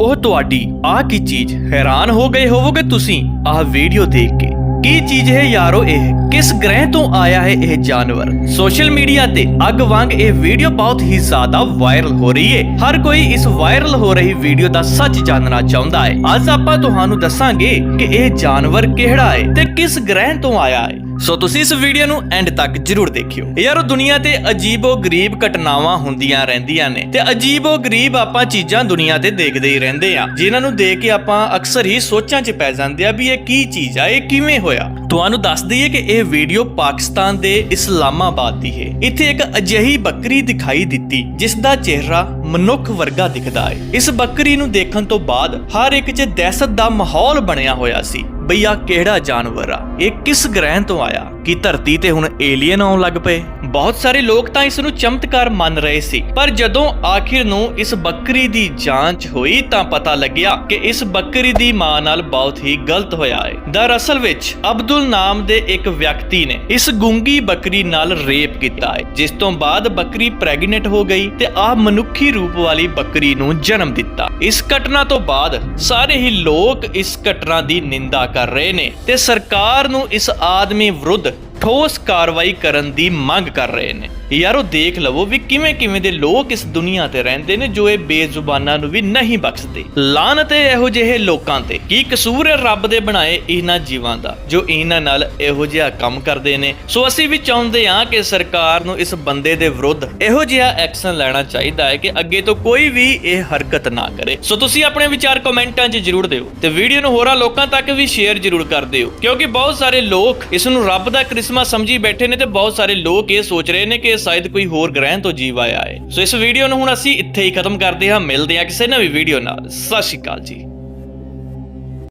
ਉਹ ਤੁਹਾਡੀ ਆਹ ਕੀ ਚੀਜ਼ ਹੈਰਾਨ ਹੋ ਗਏ ਹੋਵੋਗੇ ਤੁਸੀਂ? ਆਹ ਵੀਡੀਓ ਦੇਖ ਕੇ। ਕੀ ਚੀਜ਼ ਹੈ ਯਾਰੋ ਇਹ? ਕਿਸ ਗ੍ਰਹਿ ਤੋਂ ਆਇਆ ਹੈ ਇਹ ਜਾਨਵਰ? ਸੋਸ਼ਲ ਮੀਡੀਆ ਤੇ ਅੱਗ ਵਾਂਗ ਇਹ ਵੀਡੀਓ ਬਹੁਤ ਹੀ ਜ਼ਿਆਦਾ ਵਾਇਰਲ ਹੋ ਰਹੀ ਹੈ। ਹਰ ਕੋਈ ਇਸ ਵਾਇਰਲ ਹੋ ਰਹੀ ਵੀਡੀਓ ਦਾ ਸੱਚ ਜਾਣਨਾ ਚਾਹੁੰਦਾ ਹੈ। ਅੱਜ ਆਪਾਂ ਤੁਹਾਨੂੰ ਦੱਸਾਂਗੇ ਕਿ ਇਹ ਜਾਨਵਰ ਕਿਹੜਾ ਹੈ ਤੇ ਕਿਸ ਗ੍ਰਹਿ ਤੋਂ ਆਇਆ ਹੈ। ਸੋ ਤੁਸੀਂ ਇਸ ਵੀਡੀਓ ਨੂੰ ਐਂਡ ਤੱਕ ਜਰੂਰ ਦੇਖਿਓ। ਯਾਰੋ ਦੁਨੀਆ ਤੇ ਅਜੀਬੋ ਗਰੀਬ ਘਟਨਾਵਾਂ ਹੁੰਦੀਆਂ ਰਹਿੰਦੀਆਂ ਨੇ ਤੇ ਅਜੀਬੋ ਗਰੀਬ ਆਪਾਂ ਚੀਜ਼ਾਂ ਦੁਨੀਆ ਤੇ ਦੇਖਦੇ ਹੀ ਰਹਿੰਦੇ ਆ। ਜਿਨ੍ਹਾਂ ਨੂੰ ਦੇਖ ਕੇ ਆਪਾਂ ਅਕਸਰ ਹੀ ਸੋਚਾਂ 'ਚ ਪੈ ਜਾਂਦੇ ਆ ਵੀ ਇਹ ਕੀ ਚੀਜ਼ ਆ, ਇਹ ਕਿਵੇਂ ਹੋਇਆ? ਤੁਹਾਨੂੰ ਦੱਸ ਦਈਏ ਕਿ ਇਹ ਵੀਡੀਓ ਪਾਕਿਸਤਾਨ ਦੇ ਇਸਲਾਮਾਬਾਦ ਦੀ ਹੈ। ਇੱਥੇ ਇੱਕ ਅਜਿਹੀ ਬੱਕਰੀ ਦਿਖਾਈ ਦਿੱਤੀ ਜਿਸ ਦਾ ਚਿਹਰਾ ਮਨੁੱਖ ਵਰਗਾ ਦਿਖਦਾ ਹੈ। ਇਸ ਬੱਕਰੀ ਨੂੰ ਦੇਖਣ ਤੋਂ ਬਾਅਦ ਹਰ ਇੱਕ 'ਚ ਦਹਿਸ਼ਤ ਦਾ ਮਾਹੌਲ ਬਣਿਆ ਹੋਇਆ ਸੀ। ਬਈ ਆ ਕਿਹੜਾ ਜਾਨਵਰ ਆ? ਇਹ ਕਿਸ ਗ੍ਰਹਿ ਤੋਂ ਆਇਆ? ਕਿ ਧਰਤੀ ਤੇ ਹੁਣ ਏਲੀਅਨ ਆਉਣ ਲੱਗ ਪਏ? ਬਹੁਤ ਸਾਰੇ ਲੋਕ ਤਾਂ ਇਸ ਨੂੰ ਚਮਤਕਾਰ ਮੰਨ ਰਹੇ ਸੀ। ਪਰ ਜਦੋਂ ਆਖਿਰ ਨੂੰ ਇਸ ਬੱਕਰੀ ਦੀ ਜਾਂਚ ਹੋਈ ਤਾਂ ਪਤਾ ਲੱਗਿਆ ਕਿ ਇਸ ਬੱਕਰੀ ਦੀ ਮਾਂ ਨਾਲ ਬਹੁਤ ਹੀ ਗਲਤ ਹੋਇਆ ਹੈ ਦਰਅਸਲ ਵਿੱਚ ਅਬਦੁਲ ਨਾਮ ਦੇ ਇੱਕ ਵਿਅਕਤੀ ਨੇ ਇਸ ਗੁੰਗੀ ਬੱਕਰੀ ਨਾਲ ਰੇਪ ਕੀਤਾ ਹੈ ਜਿਸ ਤੋਂ ਬਾਅਦ ਬੱਕਰੀ ਪ੍ਰੈਗਨੈਂਟ ਹੋ ਗਈ ਤੇ ਆ ਮਨੁੱਖੀ ਰੂਪ ਵਾਲੀ ਬੱਕਰੀ ਨੂੰ ਜਨਮ ਦਿੱਤਾ। ਇਸ ਘਟਨਾ ਤੋਂ ਬਾਅਦ ਸਾਰੇ ਹੀ ਲੋਕ ਇਸ ਘਟਨਾ ਦੀ ਨਿੰਦਾ ਕਰ ਰਹੇ ਨੇ ਤੇ ਸਰਕਾਰ ਨੂੰ ਇਸ ਆਦਮੀ ਵਿਰੁੱਧ ਠੋਸ ਕਾਰਵਾਈ ਕਰਨ ਦੀ ਮੰਗ ਕਰ ਰਹੇ ਨੇ। ਯਾਰੋ ਦੇਖ ਲਵੋ ਵੀ ਕਿਵੇਂ ਕਿਵੇਂ ਦੇ ਲੋਕ ਇਸ ਦੁਨੀਆ ਤੇ ਰਹਿੰਦੇ ਨੇ ਜੋ ਇਹ ਬੇਜ਼ੁਬਾਨਾਂ ਨੂੰ ਵੀ ਨਹੀਂ ਬਖਸ਼ਦੇ। ਲਾਨਤ ਹੈ ਇਹੋ ਜਿਹੇ ਲੋਕਾਂ ਤੇ। ਕੀ ਕਸੂਰ ਹੈ ਰੱਬ ਦੇ ਬਣਾਏ ਇਹਨਾਂ ਜੀਵਾਂ ਦਾ, ਜੋ ਇਹਨਾਂ ਨਾਲ ਇਹੋ ਜਿਹਾ ਕੰਮ ਕਰਦੇ ਨੇ? ਸੋ ਅਸੀਂ ਵੀ ਚਾਹੁੰਦੇ ਹਾਂ ਕਿ ਸਰਕਾਰ ਨੂੰ ਇਸ ਬੰਦੇ ਦੇ ਵਿਰੁੱਧ ਇਹੋ ਜਿਹਾ ਐਕਸ਼ਨ ਲੈਣਾ ਚਾਹੀਦਾ ਹੈ ਕਿ ਅੱਗੇ ਤੋਂ ਕੋਈ ਵੀ ਇਹ ਹਰਕਤ ਨਾ ਕਰੇ। ਸੋ ਤੁਸੀਂ ਆਪਣੇ ਵਿਚਾਰ ਕਮੈਂਟਾਂ 'ਚ ਜਰੂਰ ਦਿਓ ਤੇ ਵੀਡੀਓ ਨੂੰ ਹੋਰਾਂ ਲੋਕਾਂ ਤੱਕ ਵੀ ਸ਼ੇਅਰ ਜਰੂਰ ਕਰ ਦਿਓ। ਕਿਉਂਕਿ ਬਹੁਤ ਸਾਰੇ ਲੋਕ ਇਸ ਨੂੰ ਰੱਬ ਦਾ ਕ੍ਰਿਸਮਾ ਸਮਝੀ ਬੈਠੇ ਨੇ ਤੇ ਬਹੁਤ ਸਾਰੇ ਲੋਕ ਇਹ ਸੋਚ ਰਹੇ ਨੇ ਕਿ ਇਹ ਸ਼ਾਇਦ ਕੋਈ ਹੋਰ ਗ੍ਰਹਿ ਤੋਂ ਜੀਵ ਆਇਆ ਹੈ। ਸੋ ਇਸ ਵੀਡੀਓ ਨੂੰ ਹੁਣ ਅਸੀਂ ਇੱਥੇ ਹੀ ਖਤਮ ਕਰਦੇ ਹਾਂ। ਮਿਲਦੇ ਹਾਂ ਕਿਸੇ ਨਵੀਂ ਵੀਡੀਓ ਨਾਲ। ਸਤਿ ਸ਼੍ਰੀ ਅਕਾਲ ਜੀ।